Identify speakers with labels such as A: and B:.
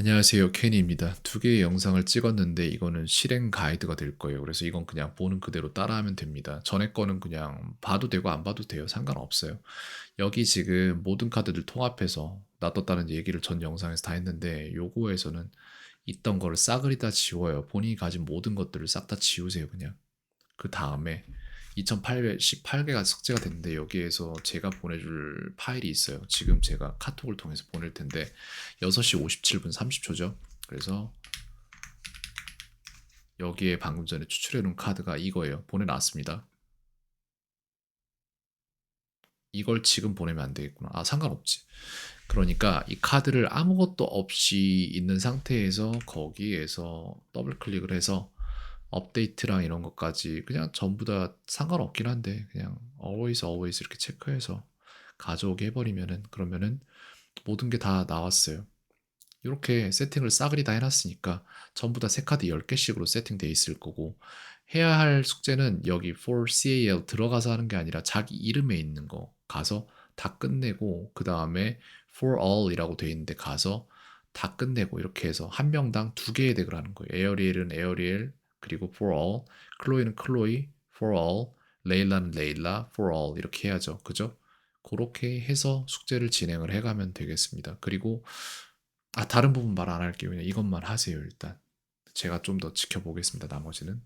A: 안녕하세요. 케니입니다. 두 개의 영상을 찍었는데 이거는 실행 가이드가 될 거예요. 그래서 이건 그냥 보는 그대로 따라하면 됩니다. 전에 거는 그냥 봐도 되고 안 봐도 돼요. 상관없어요. 여기 지금 모든 카드들 통합해서 놔뒀다는 얘기를 전 영상에서 다 했는데 요거에서는 있던 거를 싸그리 다 지워요. 본인이 가진 모든 것들을 싹 다 지우세요. 그냥. 그 다음에 2818개가 숙제가 됐는데 여기에서 제가 보내줄 파일이 있어요. 지금 제가 카톡을 통해서 보낼 텐데 6시 57분 30초죠. 그래서 여기에 방금 전에 추출해 놓은 카드가 이거예요. 보내놨습니다. 이걸 지금 보내면 안 되겠구나. 아, 상관없지. 그러니까 이 카드를 아무것도 없이 있는 상태에서 거기에서 더블 클릭을 해서 업데이트랑 이런 것까지 그냥 전부 다 상관없긴 한데 그냥 always always 이렇게 체크해서 가져오게 해버리면은 그러면은 모든 게 다 나왔어요. 이렇게 세팅을 싸그리 다 해놨으니까 전부 다새 카드 10개씩으로 세팅돼 있을 거고 해야 할 숙제는 여기 for CAL 들어가서 하는 게 아니라 자기 이름에 있는 거 가서 다 끝내고 그 다음에 for all이라고 돼 있는데 가서 다 끝내고 이렇게 해서 한 명당 두 개의 덱을 하는 거예요. 에어리엘은 에어리엘 그리고 for all, 클로이는 클로이 for all, 레일라는 레일라 for all 이렇게 해야죠. 그죠? 그렇게 해서 숙제를 진행을 해가면 되겠습니다. 그리고 아 다른 부분 말 안 할게요. 그냥 이것만 하세요 일단. 제가 좀 더 지켜보겠습니다. 나머지는.